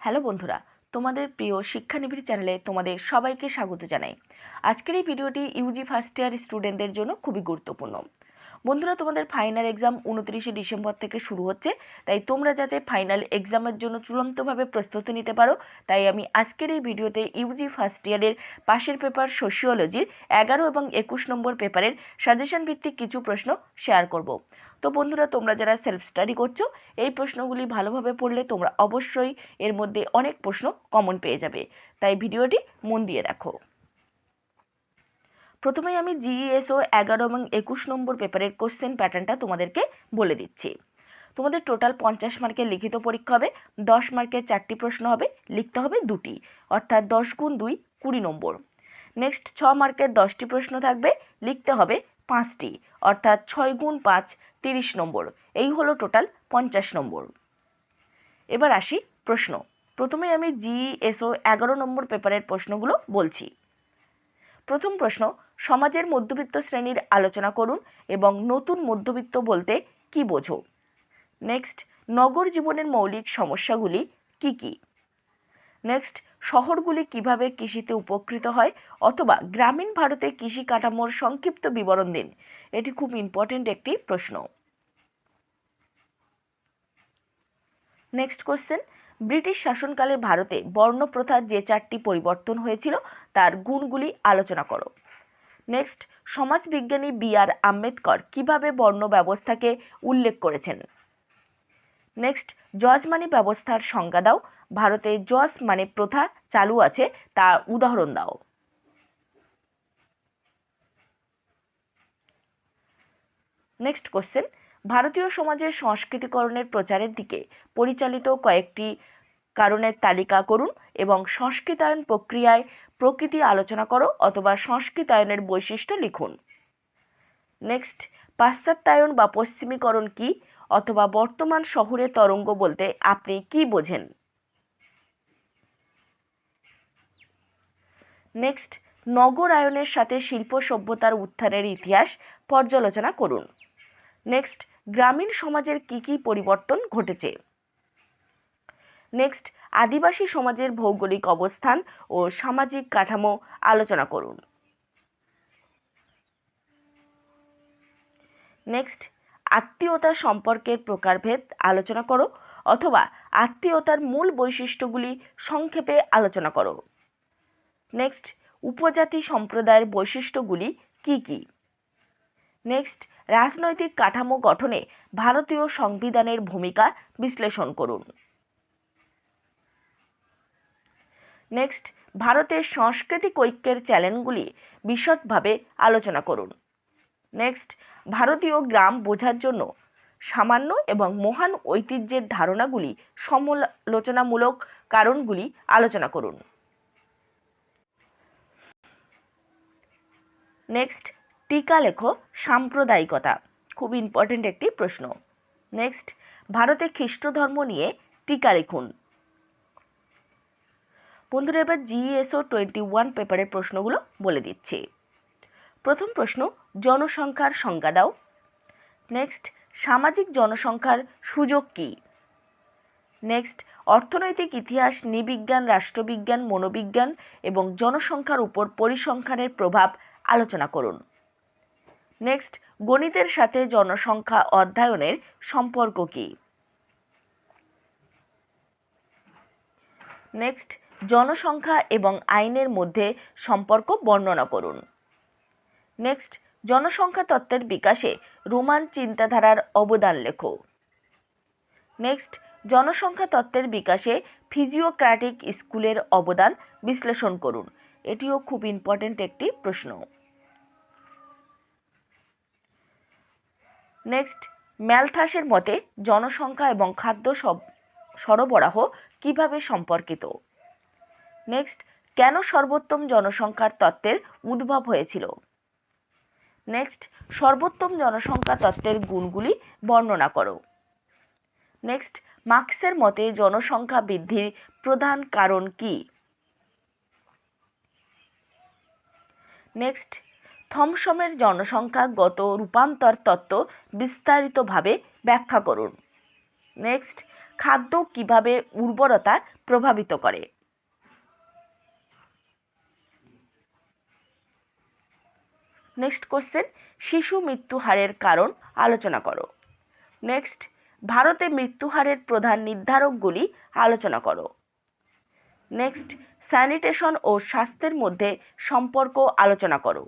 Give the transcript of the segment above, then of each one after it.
Hello বন্ধুরা, তোমাদের প্রিয় শিক্ষানিবিড় চ্যানেলে তোমাদের সবাইকে স্বাগত জানাই। আজকের এই ভিডিওটি ইউজি ফার্স্ট ইয়ার স্টুডেন্টদের জন্য খুবই গুরুত্বপূর্ণ। বন্ধুরা, তোমাদের ফাইনাল এক্সাম উনত্রিশে ডিসেম্বর থেকে শুরু হচ্ছে, তাই তোমরা যাতে ফাইনাল এক্সামের জন্য চূড়ান্তভাবে প্রস্তুতি নিতে পারো, তাই আমি আজকের এই ভিডিওতে ইউজি ফার্স্ট ইয়ারের পাশের পেপার সোশিওলজির এগারো এবং একুশ নম্বর পেপারের সাজেশন ভিত্তিক কিছু প্রশ্ন শেয়ার করব। তো বন্ধুরা, তোমরা যারা সেলফ স্টাডি করছ, এই প্রশ্নগুলি ভালোভাবে পড়লে তোমরা অবশ্যই এর মধ্যে অনেক প্রশ্ন কমন পেয়ে যাবে, তাই ভিডিওটি মন দিয়ে রাখো। প্রথমেই আমি জিইএসও এগারো এবং একুশ নম্বর পেপারের কোশ্চেন প্যাটার্নটা তোমাদেরকে বলে দিচ্ছি। তোমাদের টোটাল পঞ্চাশ মার্কের লিখিত পরীক্ষা হবে, দশ মার্কের চারটি প্রশ্ন হবে, লিখতে হবে দুটি, অর্থাৎ দশ গুণ দুই, কুড়ি নম্বর। নেক্সট ছ মার্কের দশটি প্রশ্ন থাকবে, লিখতে হবে পাঁচটি, অর্থাৎ ছয় গুণ পাঁচ, তিরিশ নম্বর। এই হলো টোটাল পঞ্চাশ নম্বর। এবার আসি প্রশ্ন। প্রথমে আমি জিএসও এগারো নম্বর পেপারের প্রশ্নগুলো বলছি। প্রথম প্রশ্ন, সমাজের মধ্যবিত্ত শ্রেণির আলোচনা করুন এবং নতুন মধ্যবিত্ত বলতে কি বোঝো? নেক্সট নগর জীবনের মৌলিক সমস্যাগুলি কি কি? নেক্সট শহরগুলি কীভাবে কৃষিতে উপকৃত হয় অথবা গ্রামীণ ভারতে কৃষি কাঠামোর সংক্ষিপ্ত বিবরণ দিন? এটি খুব ইম্পর্টেন্ট একটি প্রশ্ন। নেক্সট কোশ্চেন ব্রিটিশ শাসনকালে ভারতে বর্ণপ্রথার যে চারটি পরিবর্তন হয়েছিল, তার গুণগুলি আলোচনা করো। নেক্সট সমাজবিজ্ঞানী বি আর আম্বেদকর কীভাবে বর্ণ ব্যবস্থাকে উল্লেখ করেছেন? নেক্সট জজ মানে ব্যবস্থার সংজ্ঞা দাও। ভারতে জজ মানে প্রথা চালু আছে তার উদাহরণ দাও। নেক্সট কোশ্চেন ভারতীয় সমাজের সংস্কৃতিকরণের প্রচারের দিকে পরিচালিত কয়েকটি কারণের তালিকা করুন এবং সংস্কৃতায়ন প্রক্রিয়ায় প্রকৃতি আলোচনা করো অথবা সংস্কৃতায়নের বৈশিষ্ট্য লিখুন। নেক্সট পাশ্চাত্যায়ন বা পশ্চিমীকরণ কি অথবা বর্তমান শহুরে তরঙ্গ বলতে আপনি কি বোঝেন? নেক্সট নগরায়নের সাথে শিল্প সভ্যতার উত্থানের ইতিহাস পর্যালোচনা করুন। নেক্সট গ্রামীণ সমাজের কি কি পরিবর্তন ঘটেছে? নেক্সট আদিবাসী সমাজের ভৌগোলিক অবস্থান ও সামাজিক কাঠামো আলোচনা করুন। নেক্সট আত্মীয়তা সম্পর্কের প্রকারভেদ আলোচনা করো অথবা আত্মীয়তার মূল বৈশিষ্ট্যগুলি সংক্ষেপে আলোচনা করো। নেক্সট উপজাতি সম্প্রদায়ের বৈশিষ্ট্যগুলি কি কি? নেক্সট রাজনৈতিক কাঠামো গঠনে ভারতীয় সংবিধানের ভূমিকা বিশ্লেষণ করুন। নেক্সট ভারতের সাংস্কৃতিক ঐক্যের চ্যালেঞ্জগুলি বিশদভাবে আলোচনা করুন। নেক্সট ভারতীয় গ্রাম বোঝার জন্য সামান্য এবং মহান ঐতিহ্যের ধারণাগুলি সমালোচনামূলক কারণগুলি আলোচনা করুন। নেক্সট টিকা লেখো সাম্প্রদায়িকতা। খুব ইম্পর্টেন্ট একটি প্রশ্ন। নেক্সট ভারতে খ্রিস্ট ধর্ম নিয়ে টিকা লিখুন। বন্ধুরা, এবার জিএসও টোয়েন্টি ওয়ান পেপারের প্রশ্নগুলো বলে দিচ্ছি। প্রথম প্রশ্ন, জনসংখ্যার সংজ্ঞা দাও। নেক্সট সামাজিক জনসংখ্যার সুযোগ কী? নেক্সট অর্থনৈতিক ইতিহাস, নৃবিজ্ঞান, রাষ্ট্রবিজ্ঞান, মনোবিজ্ঞান এবং জনসংখ্যার উপর পরিসংখ্যানের প্রভাব আলোচনা করুন। নেক্সট গণিতের সাথে জনসংখ্যা অধ্যয়নের সম্পর্ক কী? নেক্সট জনসংখ্যা এবং আইনের মধ্যে সম্পর্ক বর্ণনা করুন। নেক্সট জনসংখ্যা তত্ত্বের বিকাশে রোমান চিন্তাধারার অবদান লেখো। নেক্সট জনসংখ্যা তত্ত্বের বিকাশে ফিজিওক্র্যাটিক স্কুলের অবদান বিশ্লেষণ করুন। এটিও খুব ইম্পর্টেন্ট একটি প্রশ্ন। নেক্সট ম্যালথাসের মতে জনসংখ্যা এবং খাদ্য সব, সরবরাহ কীভাবে সম্পর্কিত? নেক্সট কেন সর্বোত্তম জনসংখ্যার তত্ত্বের উদ্ভব হয়েছিল? নেক্সট সর্বোত্তম জনসংখ্যা তত্ত্বের গুণগুলি বর্ণনা করো। নেক্সট মার্কসের মতে জনসংখ্যা বৃদ্ধির প্রধান কারণ কি? নেক্সট থমসমের জনসংখ্যাগত রূপান্তর তত্ত্ব বিস্তারিতভাবে ব্যাখ্যা করুন। নেক্সট খাদ্য কীভাবে উর্বরতা প্রভাবিত করে? নেক্সট কোশ্চেন শিশু মৃত্যু হারের কারণ আলোচনা করো। নেক্সট ভারতে মৃত্যু হারের প্রধান নির্ধারকগুলি আলোচনা করো। নেক্সট স্যানিটেশন ও স্বাস্থ্যের মধ্যে সম্পর্ক আলোচনা করো।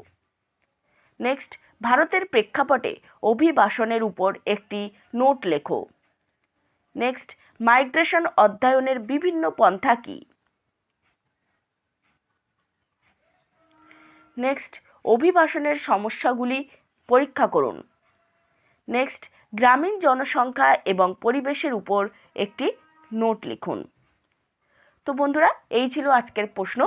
নেক্সট ভারতের প্রেক্ষাপটে অভিবাসনের উপর একটি নোট লেখো। নেক্সট মাইগ্রেশন অধ্যয়নের বিভিন্ন পন্থা কী? নেক্সট অভিবাসনের সমস্যাগুলি পরীক্ষা করুন। নেক্সট গ্রামীণ জনসংখ্যা এবং পরিবেশের উপর একটি নোট লিখুন। তো বন্ধুরা, এই ছিল আজকের প্রশ্ন।